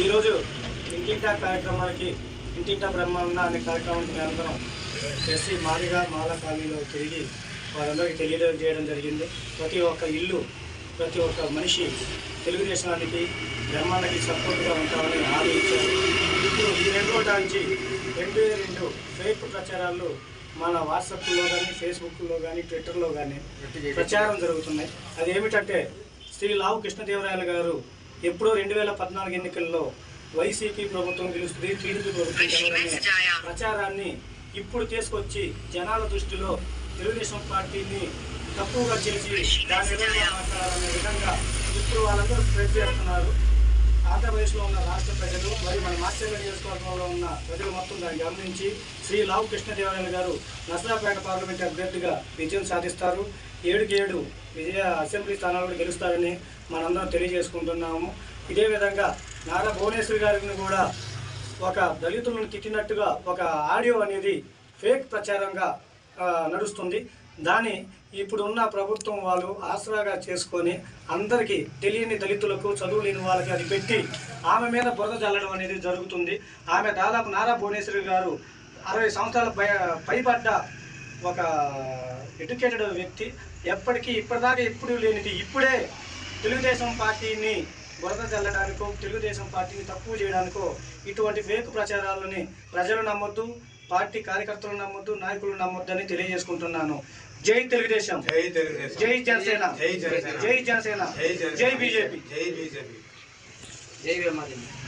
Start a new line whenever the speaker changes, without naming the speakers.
ఈరోజు ఇంటింటా కార్యక్రమానికి ఇంటింటా బ్రహ్మాండ అనే కార్యక్రమానికి నిరంతరం ఎస్సీ మాదిగా మాల కాలనీలో తిరిగి వారందరికీ తెలియజేయడం జరిగింది. ప్రతి ఒక్క ఇల్లు ప్రతి ఒక్క మనిషి తెలుగుదేశానికి బ్రహ్మాండకి సపోర్ట్గా ఉంటామని హామీ ఇచ్చారు. ఇప్పుడు ఈ రెండు నుంచి రెండు రెండు ఫేక్ ప్రచారాలు మన వాట్సాప్లో కానీ ఫేస్బుక్లో కానీ ట్విట్టర్లో కానీ ప్రచారం జరుగుతున్నాయి. అది ఏమిటంటే శ్రీ లావు కృష్ణదేవరాయలు గారు ఎప్పుడో రెండు వేల పద్నాలుగు ఎన్నికల్లో వైసీపీ ప్రభుత్వం గెలుస్తుంది టీడీపీ ప్రభుత్వం ప్రచారాన్ని ఇప్పుడు తీసుకొచ్చి జనాల దృష్టిలో తెలుగుదేశం పార్టీని తక్కువగా చేసి దాని మాట్లాడాలనే విధంగా ఇప్పుడు వాళ్ళందరూ స్ప్రెడ్ చేస్తున్నారు. ఆంధ్రప్రదేశ్లో ఉన్న రాష్ట్ర ప్రజలు మరియు మన మాస్టర్ నియోజకవర్గంలో ఉన్న ప్రజలు మొత్తం దాన్ని గమనించి శ్రీ లావు కృష్ణదేవరాయలు గారు నసరాపేట పార్లమెంట్ అభ్యర్థిగా విజయం సాధిస్తారు. ఏడుకి ఏడు విజయ అసెంబ్లీ స్థానాలు గెలుస్తారని మనందరం తెలియజేసుకుంటున్నాము. ఇదే విధంగా నారా భువనేశ్వరి గారిని కూడా ఒక దళితులను తిట్టినట్టుగా ఒక ఆడియో అనేది ఫేక్ ప్రచారంగా నడుస్తుంది. దాన్ని ఇప్పుడున్న ప్రభుత్వం వాళ్ళు ఆసరాగా చేసుకొని అందరికీ తెలియని దళితులకు చదువు లేని వాళ్ళకి అది పెట్టి ఆమె మీద బురద చల్లడం అనేది జరుగుతుంది. ఆమె దాదాపు నారా భువనేశ్వరి గారు అరవై సంవత్సరాల పై పైబడ్డ ఒక ఎడ్యుకేటెడ్ వ్యక్తి. ఎప్పటికీ ఇప్పటిదాకా ఎప్పుడూ లేనిది ఇప్పుడే తెలుగుదేశం పార్టీని బురద చల్లడానికో తెలుగుదేశం పార్టీని తక్కువ చేయడానికో ఇటువంటి వేకు ప్రచారాలని ప్రజలు నమ్మొద్దు. పార్టీ కార్యకర్తలు నమ్మొద్దు నాయకులు నమ్మొద్దని తెలియజేసుకుంటున్నాను. జై తెలుగుదేశం.
జై తెలుగుదేశం.
జై జనసేన.
జై జనసేన.
జై జనసేన.
జై జనసేన.
జై బీజేపీ.
జై బీజేపీ.
జై వీరమాదిని